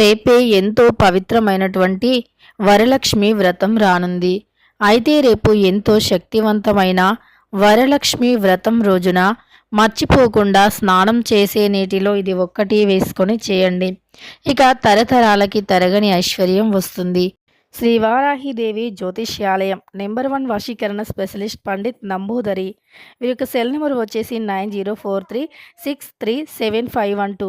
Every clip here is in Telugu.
రేపే ఎంతో పవిత్రమైనటువంటి వరలక్ష్మి వ్రతం రానుంది. అయితే రేపు ఎంతో శక్తివంతమైన వరలక్ష్మి వ్రతం రోజున మర్చిపోకుండా స్నానం చేసే నీటిలో ఇది ఒక్కటి వేసుకొని చేయండి. ఇక తరతరాలకి తరగని ఐశ్వర్యం వస్తుంది. శ్రీ వారాహిదేవి జ్యోతిష్యాలయం నెంబర్ వన్ వశీకరణ స్పెషలిస్ట్ పండిత్ నంబూదరి. వీరి యొక్క సెల్ నెంబర్ వచ్చేసి nine zero four three six three seven five one two.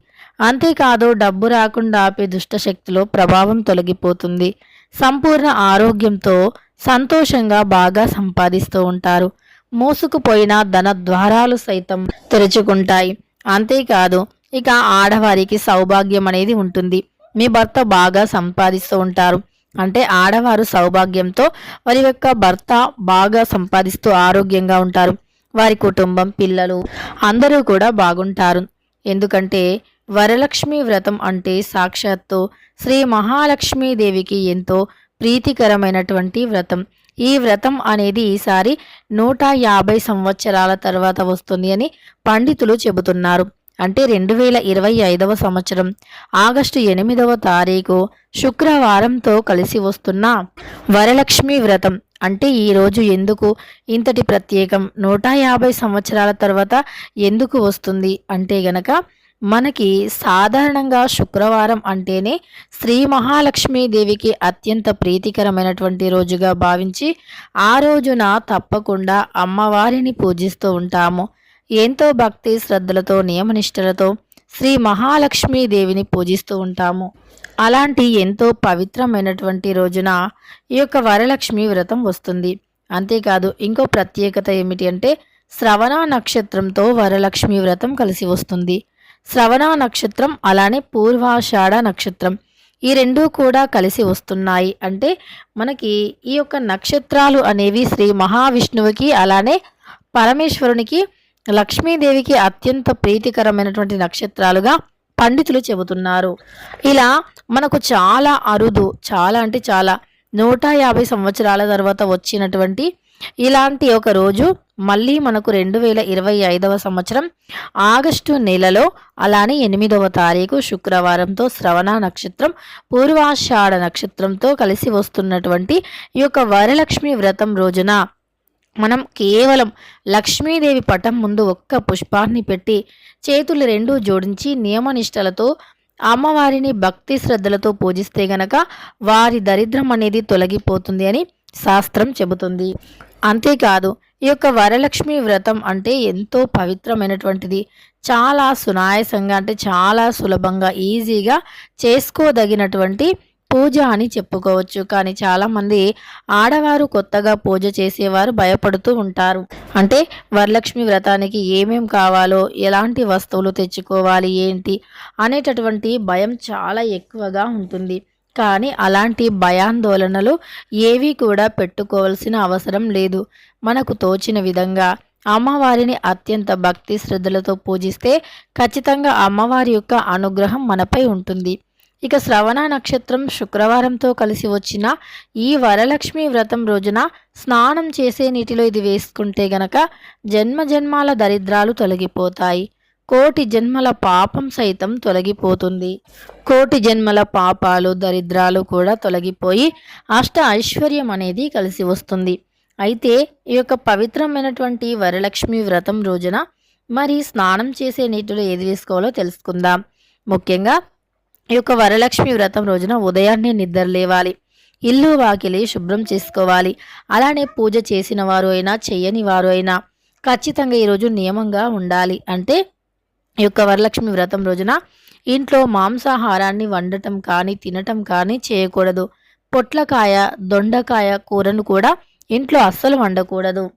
అంతేకాదు డబ్బు రాకుండా ఆపే దుష్టశక్తిలో ప్రభావం తొలగిపోతుంది. సంపూర్ణ ఆరోగ్యంతో సంతోషంగా బాగా సంపాదిస్తూ ఉంటారు. మూసుకుపోయిన ధన ద్వారాలు సైతం తెరుచుకుంటాయి. అంతేకాదు ఇక ఆడవారికి సౌభాగ్యం అనేది ఉంటుంది. మీ భర్త బాగా సంపాదిస్తూ ఉంటారు. అంటే ఆడవారు సౌభాగ్యంతో వారి యొక్క భర్త బాగా సంపాదిస్తూ ఆరోగ్యంగా ఉంటారు. వారి కుటుంబం పిల్లలు అందరూ కూడా బాగుంటారు. ఎందుకంటే వరలక్ష్మి వ్రతం అంటే సాక్షాత్తు శ్రీ మహాలక్ష్మీదేవికి ఎంతో ప్రీతికరమైనటువంటి వ్రతం. ఈ వ్రతం అనేది ఈసారి నూట యాభై సంవత్సరాల తర్వాత వస్తుంది అని పండితులు చెబుతున్నారు. అంటే రెండు వేల ఇరవై ఐదవ సంవత్సరం ఆగస్టు ఎనిమిదవ తారీఖు శుక్రవారంతో కలిసి వస్తున్న వరలక్ష్మి వ్రతం. అంటే ఈరోజు ఎందుకు ఇంతటి ప్రత్యేకం? నూట యాభై సంవత్సరాల తర్వాత ఎందుకు వస్తుంది? అంటే గనక మనకి సాధారణంగా శుక్రవారం అంటేనే శ్రీ మహాలక్ష్మీదేవికి అత్యంత ప్రీతికరమైనటువంటి రోజుగా భావించి ఆ రోజున తప్పకుండా అమ్మవారిని పూజిస్తూ ఉంటాము. ఎంతో భక్తి శ్రద్ధలతో నియమనిష్టలతో శ్రీ మహాలక్ష్మీదేవిని పూజిస్తూ ఉంటాము. అలాంటి ఎంతో పవిత్రమైనటువంటి రోజున ఈ యొక్క వరలక్ష్మి వ్రతం వస్తుంది. అంతేకాదు ఇంకో ప్రత్యేకత ఏమిటి అంటే శ్రవణ నక్షత్రంతో వరలక్ష్మి వ్రతం కలిసి వస్తుంది. శ్రవణ నక్షత్రం అలానే పూర్వాషాఢ నక్షత్రం. ఈ రెండూ కూడా కలిసి వస్తున్నాయి. అంటే మనకి ఈ యొక్క నక్షత్రాలు అనేవి శ్రీ మహావిష్ణువుకి అలానే పరమేశ్వరునికి లక్ష్మీదేవికి అత్యంత ప్రీతికరమైనటువంటి నక్షత్రాలుగా పండితులు చెబుతున్నారు. ఇలా మనకు చాలా అరుదు చాలా అంటే చాలా నూట యాభై సంవత్సరాల తర్వాత వచ్చినటువంటి ఇలాంటి ఒక రోజు మళ్ళీ మనకు రెండు వేల ఇరవై ఐదవ సంవత్సరం ఆగస్టు నెలలో అలానే ఎనిమిదవ తారీఖు శుక్రవారంతో శ్రవణ నక్షత్రం పూర్వాషాఢ నక్షత్రంతో కలిసి వస్తున్నటువంటి ఈ యొక్క వరలక్ష్మి వ్రతం రోజున మనం కేవలం లక్ష్మీదేవి పటం ముందు ఒక్క పుష్పాన్ని పెట్టి చేతులు రెండూ జోడించి నియమనిష్టలతో అమ్మవారిని భక్తి శ్రద్ధలతో పూజిస్తే గనక వారి దరిద్రం అనేది తొలగిపోతుంది అని శాస్త్రం చెబుతుంది. అంతేకాదు ఈ యొక్క వరలక్ష్మి వ్రతం అంటే ఎంతో పవిత్రమైనటువంటిది. చాలా సునాయాసంగా అంటే చాలా సులభంగా ఈజీగా చేసుకోదగినటువంటి పూజ అని చెప్పుకోవచ్చు. కానీ చాలామంది ఆడవారు కొత్తగా పూజ చేసేవారు భయపడుతూ ఉంటారు. అంటే వరలక్ష్మి వ్రతానికి ఏమేం కావాలో ఎలాంటి వస్తువులు తెచ్చుకోవాలి ఏంటి అనేటటువంటి భయం చాలా ఎక్కువగా ఉంటుంది. కానీ అలాంటి భయాందోళనలు ఏవీ కూడా పెట్టుకోవాల్సిన అవసరం లేదు. మనకు తోచిన విధంగా అమ్మవారిని అత్యంత భక్తి శ్రద్ధలతో పూజిస్తే ఖచ్చితంగా అమ్మవారి యొక్క అనుగ్రహం మనపై ఉంటుంది. ఇక శ్రవణ నక్షత్రం శుక్రవారంతో కలిసి వచ్చిన ఈ వరలక్ష్మి వ్రతం రోజున స్నానం చేసే నీటిలో ఇది వేసుకుంటే గనక జన్మ జన్మాల దరిద్రాలు తొలగిపోతాయి. కోటి జన్మల పాపం సైతం తొలగిపోతుంది. కోటి జన్మల పాపాలు దరిద్రాలు కూడా తొలగిపోయి అష్ట ఐశ్వర్యం అనేది కలిసి వస్తుంది. అయితే ఈ యొక్క పవిత్రమైనటువంటి వరలక్ష్మి వ్రతం రోజున మరి స్నానం చేసే నీటిలో ఏది వేసుకోవాలో తెలుసుకుందాం. ముఖ్యంగా ఈ యొక్క వరలక్ష్మి వ్రతం రోజున ఉదయాన్నే నిద్ర లేవాలి. ఇల్లు వాకిలి శుభ్రం చేసుకోవాలి. అలానే పూజ చేసిన వారు అయినా చెయ్యని వారు అయినా ఖచ్చితంగా ఈరోజు నియమంగా ఉండాలి. అంటే యొక్క వరలక్ష్మి వ్రతం రోజున ఇంట్లో మాంసాహారాన్ని వండటం కానీ తినటం కానీ చేయకూడదు. పొట్లకాయ దొండకాయ కూరను కూడా ఇంట్లో అస్సలు వండకూడదు.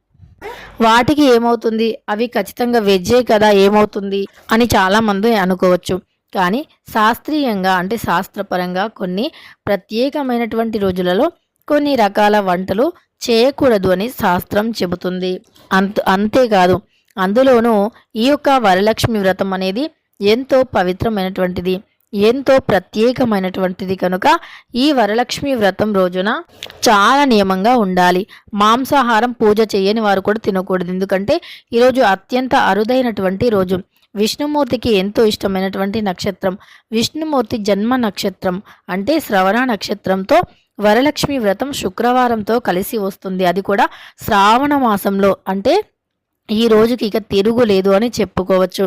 వాటికి ఏమవుతుంది? అవి ఖచ్చితంగా వెజ్జే కదా ఏమవుతుంది? అని చాలామంది అనుకోవచ్చు. కానీ శాస్త్రీయంగా అంటే శాస్త్రపరంగా కొన్ని ప్రత్యేకమైనటువంటి రోజులలో కొన్ని రకాల వంటలు చేయకూడదు అని శాస్త్రం చెబుతుంది. అంత అంతేకాదు. అందులోనూ ఈ యొక్క వరలక్ష్మి వ్రతం అనేది ఎంతో పవిత్రమైనటువంటిది ఎంతో ప్రత్యేకమైనటువంటిది కనుక ఈ వరలక్ష్మి వ్రతం రోజున చాలా నియమంగా ఉండాలి. మాంసాహారం పూజ చేయని వారు కూడా తినకూడదు. ఎందుకంటే ఈరోజు అత్యంత అరుదైనటువంటి రోజు. విష్ణుమూర్తికి ఎంతో ఇష్టమైనటువంటి నక్షత్రం. విష్ణుమూర్తి జన్మ నక్షత్రం అంటే శ్రవణ నక్షత్రంతో వరలక్ష్మి వ్రతం శుక్రవారంతో కలిసి వస్తుంది. అది కూడా శ్రావణ మాసంలో అంటే ఈ రోజుకి ఇక తిరుగులేదు అని చెప్పుకోవచ్చు.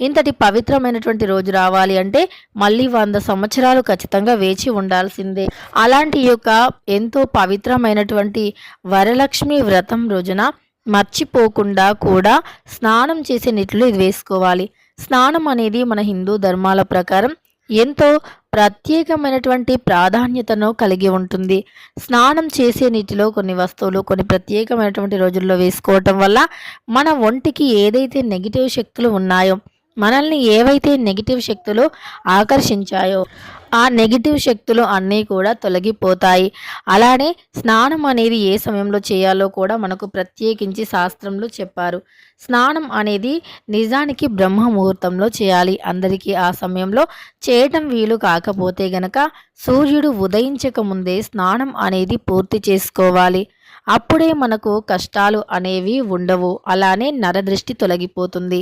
ఇంతటి పవిత్రమైనటువంటి రోజు రావాలి అంటే మళ్ళీ వంద సంవత్సరాలు ఖచ్చితంగా వేచి ఉండాల్సిందే. అలాంటి యొక్క ఎంతో పవిత్రమైనటువంటి వరలక్ష్మి వ్రతం రోజున మర్చిపోకుండా కూడా స్నానం చేసే నీటిలో ఇది వేసుకోవాలి. స్నానం అనేది మన హిందూ ధర్మాల ప్రకారం ఎంతో ప్రత్యేకమైనటువంటి ప్రాధాన్యతను కలిగి ఉంటుంది. స్నానం చేసే నీటిలో కొన్ని వస్తువులు కొన్ని ప్రత్యేకమైనటువంటి రోజుల్లో వేసుకోవటం వల్ల మన ఒంటికి ఏదైతే నెగిటివ్ శక్తులు ఉన్నాయో మనల్ని ఏవైతే నెగిటివ్ శక్తులు ఆకర్షించాయో ఆ నెగిటివ్ శక్తులు అన్నీ కూడా తొలగిపోతాయి. అలానే స్నానం అనేది ఏ సమయంలో చేయాలో కూడా మనకు ప్రత్యేకించి శాస్త్రంలో చెప్పారు. స్నానం అనేది నిజానికి బ్రహ్మ ముహూర్తంలో చేయాలి. అందరికీ ఆ సమయంలో చేయటం వీలు కాకపోతే గనక సూర్యుడు ఉదయించక ముందే స్నానం అనేది పూర్తి చేసుకోవాలి. అప్పుడే మనకు కష్టాలు అనేవి ఉండవు. అలానే నరదృష్టి తొలగిపోతుంది.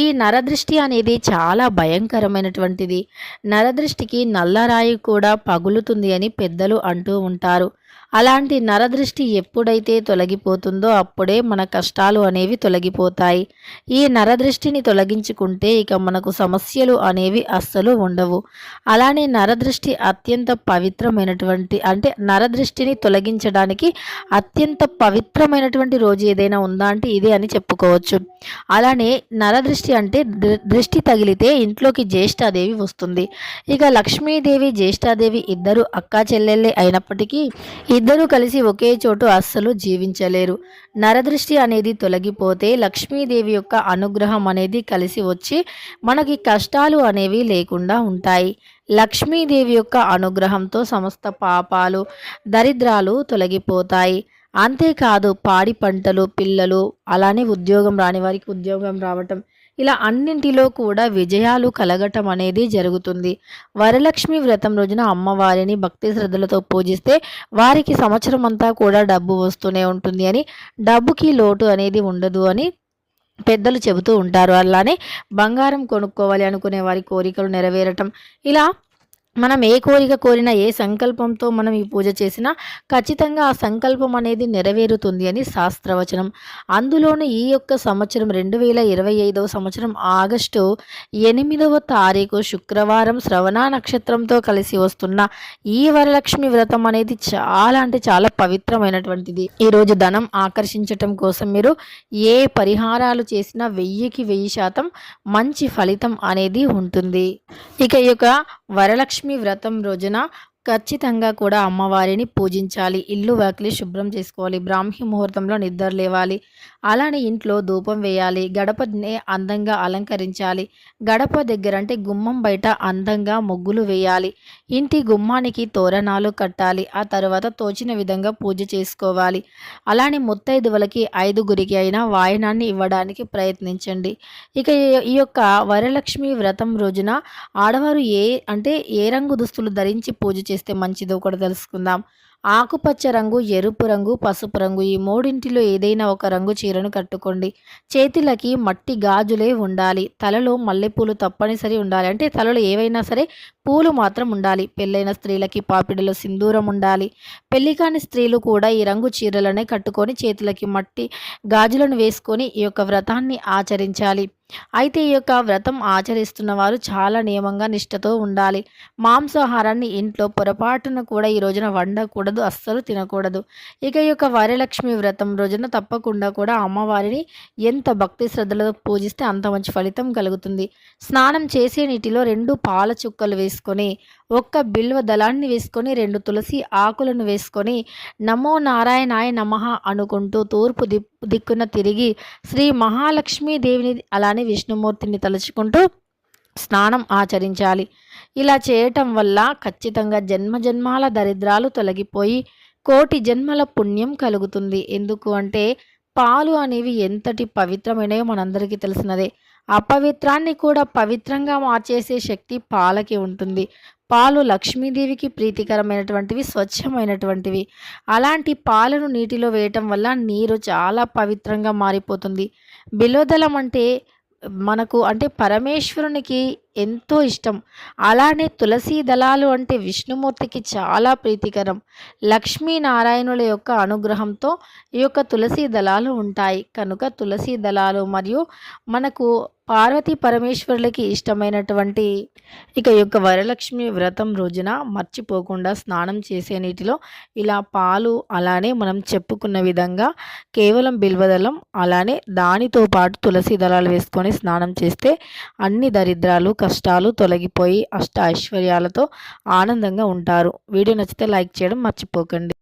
ఈ నరదృష్టి అనేది చాలా భయంకరమైనటువంటిది. నరదృష్టికి నల్లరాయి కూడా పగులుతుంది అని పెద్దలు అంటూ ఉంటారు. అలాంటి నరదృష్టి ఎప్పుడైతే తొలగిపోతుందో అప్పుడే మన కష్టాలు అనేవి తొలగిపోతాయి. ఈ నరదృష్టిని తొలగించుకుంటే ఇక మనకు సమస్యలు అనేవి అస్సలు ఉండవు. అలానే నరదృష్టి అత్యంత పవిత్రమైనటువంటి అంటే నరదృష్టిని తొలగించడానికి అత్యంత పవిత్రమైనటువంటి రోజు ఏదైనా ఉందా అంటే ఇదే అని చెప్పుకోవచ్చు. అలానే నరదృష్టి అంటే దృష్టి తగిలితే ఇంట్లోకి జ్యేష్ఠాదేవి వస్తుంది. ఇక లక్ష్మీదేవి జ్యేష్ఠాదేవి ఇద్దరు అక్కా చెల్లెళ్ళే అయినప్పటికీ ఇద్దరూ కలిసి ఒకే చోటు అస్సలు జీవించలేరు. నరదృష్టి అనేది తొలగిపోతే లక్ష్మీదేవి యొక్క అనుగ్రహం అనేది కలిసి వచ్చి మనకి కష్టాలు అనేవి లేకుండా ఉంటాయి. లక్ష్మీదేవి యొక్క అనుగ్రహంతో సమస్త పాపాలు దరిద్రాలు తొలగిపోతాయి. అంతేకాదు పాడి పంటలు పిల్లలు అలానే ఉద్యోగం రాని వారికి ఉద్యోగం రావటం ఇలా అన్నింటిలో కూడా విజయాలు కలగటం అనేది జరుగుతుంది. వరలక్ష్మి వ్రతం రోజున అమ్మవారిని భక్తి శ్రద్ధలతో పూజిస్తే వారికి సంవత్సరం అంతా కూడా డబ్బు వస్తూనే ఉంటుంది అని డబ్బుకి లోటు అనేది ఉండదు అని పెద్దలు చెబుతూ ఉంటారు. అలానే బంగారం కొనుక్కోవాలి అనుకునే వారి కోరికలు నెరవేరటం ఇలా మనం ఏ కోరిక కోరినా ఏ సంకల్పంతో మనం ఈ పూజ చేసినా ఖచ్చితంగా ఆ సంకల్పం అనేది నెరవేరుతుంది అని శాస్త్రవచనం. అందులోనూ ఈ యొక్క సంవత్సరం రెండు వేల ఇరవై ఐదవ సంవత్సరం ఆగస్టు ఎనిమిదవ తారీఖు శుక్రవారం శ్రవణ నక్షత్రంతో కలిసి వస్తున్న ఈ వరలక్ష్మి వ్రతం అనేది చాలా అంటే చాలా పవిత్రమైనటువంటిది. ఈరోజు ధనం ఆకర్షించటం కోసం మీరు ఏ పరిహారాలు చేసినా వెయ్యికి వెయ్యి శాతం మంచి ఫలితం అనేది ఉంటుంది. ఇక ఈ యొక్క వరలక్ష్మి వ్రతం రోజున ఖచ్చితంగా కూడా అమ్మవారిని పూజించాలి. ఇల్లు వాకిలి శుభ్రం చేసుకోవాలి. బ్రాహ్మీ ముహూర్తంలో నిద్ర లేవాలి. అలానే ఇంట్లో ధూపం వేయాలి గడపని అందంగా అలంకరించాలి. గడప దగ్గర అంటే గుమ్మం బయట అందంగా ముగ్గులు వేయాలి. ఇంటి గుమ్మానికి తోరణాలు కట్టాలి. ఆ తర్వాత తోచిన విధంగా పూజ చేసుకోవాలి. అలానే ముత్తైదువులకి ఐదుగురికి అయినా వాయనాన్ని ఇవ్వడానికి ప్రయత్నించండి. ఇక ఈ యొక్క వరలక్ష్మి వ్రతం రోజున ఆడవారు ఏ అంటే ఏ రంగు దుస్తులు ధరించి పూజ చేస్తే మంచిదో కూడా తెలుసుకుందాం. ఆకుపచ్చ రంగు ఎరుపు రంగు పసుపు రంగు ఈ మూడింటిలో ఏదైనా ఒక రంగు చీరను కట్టుకోండి. చేతులకి మట్టి గాజులే ఉండాలి. తలలో మల్లెపూలు తప్పనిసరి ఉండాలి. అంటే తలలో ఏవైనా సరే పూలు మాత్రం ఉండాలి. పెళ్ళైన స్త్రీలకి పాపిడిలో సింధూరం ఉండాలి. పెళ్ళి కాని స్త్రీలు కూడా ఈ రంగు చీరలనే కట్టుకొని చేతులకి మట్టి గాజులను వేసుకొని ఈ యొక్క వ్రతాన్ని ఆచరించాలి. అయితే ఈ యొక్క వ్రతం ఆచరిస్తున్న వారు చాలా నియమంగా నిష్టతో ఉండాలి. మాంసాహారాన్ని ఇంట్లో పొరపాటున కూడా ఈ రోజున వండకూడదు అస్సలు తినకూడదు. ఇక ఈ యొక్క వరలక్ష్మి వ్రతం రోజున తప్పకుండా కూడా అమ్మవారిని ఎంత భక్తి శ్రద్ధలతో పూజిస్తే అంత మంచి ఫలితం కలుగుతుంది. స్నానం చేసే నీటిలో రెండు పాల చుక్కలు తీసుకొని ఒక్క బిల్వ దళాన్ని వేసుకొని రెండు తులసి ఆకులను వేసుకొని నమో నారాయణాయ నమ అనుకుంటూ తూర్పు దిక్కున తిరిగి శ్రీ మహాలక్ష్మీ దేవిని అలానే విష్ణుమూర్తిని తలుచుకుంటూ స్నానం ఆచరించాలి. ఇలా చేయటం వల్ల ఖచ్చితంగా జన్మ జన్మాల దరిద్రాలు తొలగిపోయి కోటి జన్మల పుణ్యం కలుగుతుంది. ఎందుకు అంటే పాలు అనేవి ఎంతటి పవిత్రమైనయో మనందరికీ తెలిసినదే. అపవిత్రాన్ని కూడా పవిత్రంగా మార్చేసే శక్తి పాలకి ఉంటుంది. పాలు లక్ష్మీదేవికి ప్రీతికరమైనటువంటివి స్వచ్ఛమైనటువంటివి. అలాంటి పాలను నీటిలో వేయటం వల్ల నీరు చాలా పవిత్రంగా మారిపోతుంది. బిలోదలం అంటే మనకు అంటే పరమేశ్వరునికి ఎంతో ఇష్టం. అలానే తులసీ దళాలు అంటే విష్ణుమూర్తికి చాలా ప్రీతికరం. లక్ష్మీనారాయణుల యొక్క అనుగ్రహంతో ఈ యొక్క తులసీ దళాలు ఉంటాయి. కనుక తులసీ దళాలు మరియు మనకు పార్వతీ పరమేశ్వరులకి ఇష్టమైనటువంటి ఇక యొక్క వరలక్ష్మి వ్రతం రోజున మర్చిపోకుండా స్నానం చేసే నీటిలో ఇలా పాలు అలానే మనం చెప్పుకున్న విధంగా కేవలం బిల్వదళం అలానే దానితో పాటు తులసి దళాలు వేసుకొని స్నానం చేస్తే అన్ని దరిద్రాలు కష్టాలు తొలగిపోయి అష్ట ఐశ్వర్యాలతో ఆనందంగా ఉంటారు. వీడియో నచ్చితే లైక్ చేయడం మర్చిపోకండి.